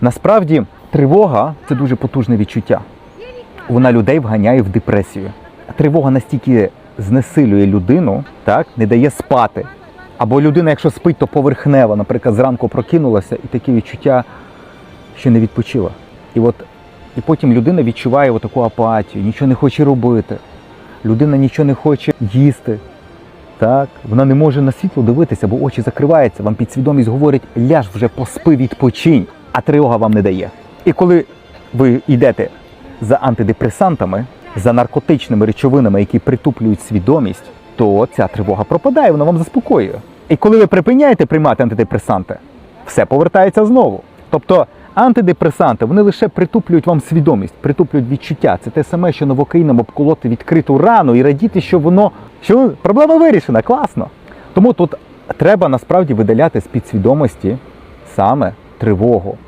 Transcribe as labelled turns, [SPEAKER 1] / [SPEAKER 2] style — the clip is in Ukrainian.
[SPEAKER 1] Насправді, тривога це дуже потужне відчуття. Вона людей вганяє в депресію. Тривога настільки знесилює людину, так, не дає спати. Або людина, якщо спить, то поверхнево, наприклад, зранку прокинулася і таке відчуття, що не відпочила. І от і потім людина відчуває таку апатію, нічого не хоче робити. Людина нічого не хоче їсти. Так, вона не може на світло дивитися, бо очі закриваються. Вам підсвідомість говорить, ляж вже поспи, відпочинь, а тривога вам не дає. І коли ви йдете за антидепресантами, за наркотичними речовинами, які притуплюють свідомість, то ця тривога пропадає, вона вам заспокоює. І коли ви припиняєте приймати антидепресанти, все повертається знову. Тобто антидепресанти вони лише притуплюють вам свідомість, притуплюють відчуття. Це те саме, що новокаїном обколоти відкриту рану і радіти, що воно що проблема вирішена, класно. Тому тут треба насправді видаляти з підсвідомості саме тривогу.